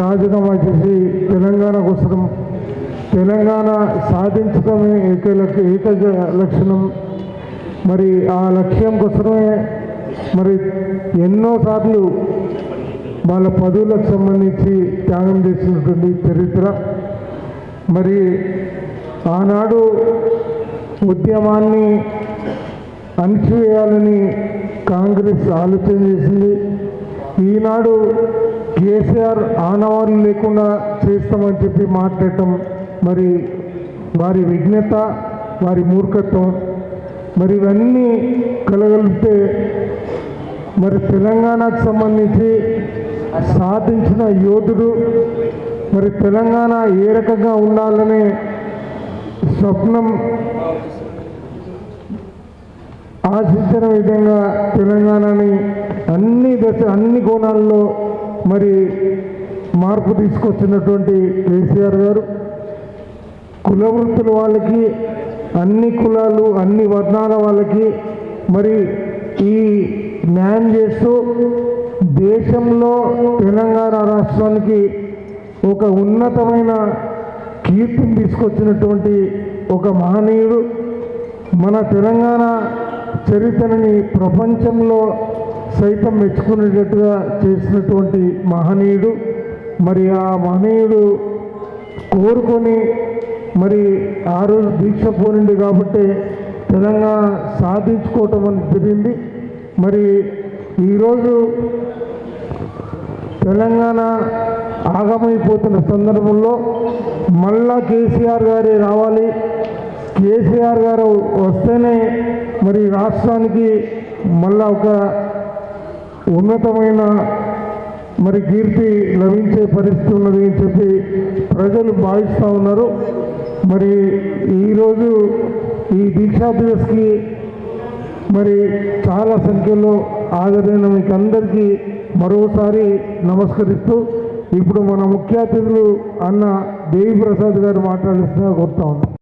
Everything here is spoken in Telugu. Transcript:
రాజీనామా చేసి తెలంగాణ కోసం తెలంగాణ సాధించడమే ఏక ఏక లక్షణం. మరి ఆ లక్ష్యం కోసమే మరి ఎన్నోసార్లు వాళ్ళ పదవులకు సంబంధించి త్యాగం చేసినటువంటి చరిత్ర. మరి ఆనాడు ఉద్యమాన్ని అణిచివేయాలని కాంగ్రెస్ ఆలోచన చేసింది. ఈనాడు కేసీఆర్ ఆనవాళ్ళు లేకుండా చేస్తామని చెప్పి మాట్లాడటం మరి వారి విఘ్నత వారి మూర్ఖత్వం. మరి ఇవన్నీ కలగలిపితే మరి తెలంగాణకు సంబంధించి సాధించిన యోధుడు మరి తెలంగాణ ఏ రకంగా ఉండాలనే స్వప్నం ఆశించిన విధంగా తెలంగాణని అన్ని దశ అన్ని కోణాల్లో మరి మార్పు తీసుకొచ్చినటువంటి కేసీఆర్ గారు. కుల వృత్తుల వాళ్ళకి అన్ని కులాలు అన్ని వర్ణాల వాళ్ళకి మరి ఈ న్యాయం చేస్తూ దేశంలో తెలంగాణ రాష్ట్రానికి ఒక ఉన్నతమైన కీర్తిని తీసుకొచ్చినటువంటి ఒక మహనీయుడు. మన తెలంగాణ చరిత్రని ప్రపంచంలో సైతం మెచ్చుకునేటట్టుగా చేసినటువంటి మహనీయుడు. మరి ఆ మహనీయుడు కోరుకొని మరి ఆ రోజు దీక్ష పోనింది కాబట్టి తెలంగాణ సాధించుకోవటం అని జరిగింది. మరి ఈరోజు తెలంగాణ ఆగమైపోతున్న సందర్భంలో మళ్ళా కేసీఆర్ గారే రావాలి. కేసీఆర్ గారు వస్తేనే మరి రాష్ట్రానికి మళ్ళా ఒక ఉన్నతమైన మరి కీర్తి లభించే పరిస్థితి ఉన్నది అని చెప్పి ప్రజలు భావిస్తూ ఉన్నారు. మరి ఈరోజు ఈ దీక్షా దివస్కి మరి చాలా సంఖ్యలో హాజరైన మీకు అందరికీ మరోసారి నమస్కరిస్తూ ఇప్పుడు మన ముఖ్య అతిథులు అన్న దేవి ప్రసాద్ గారు మాట్లాడిస్తున్నా కోరుతా ఉన్నాం.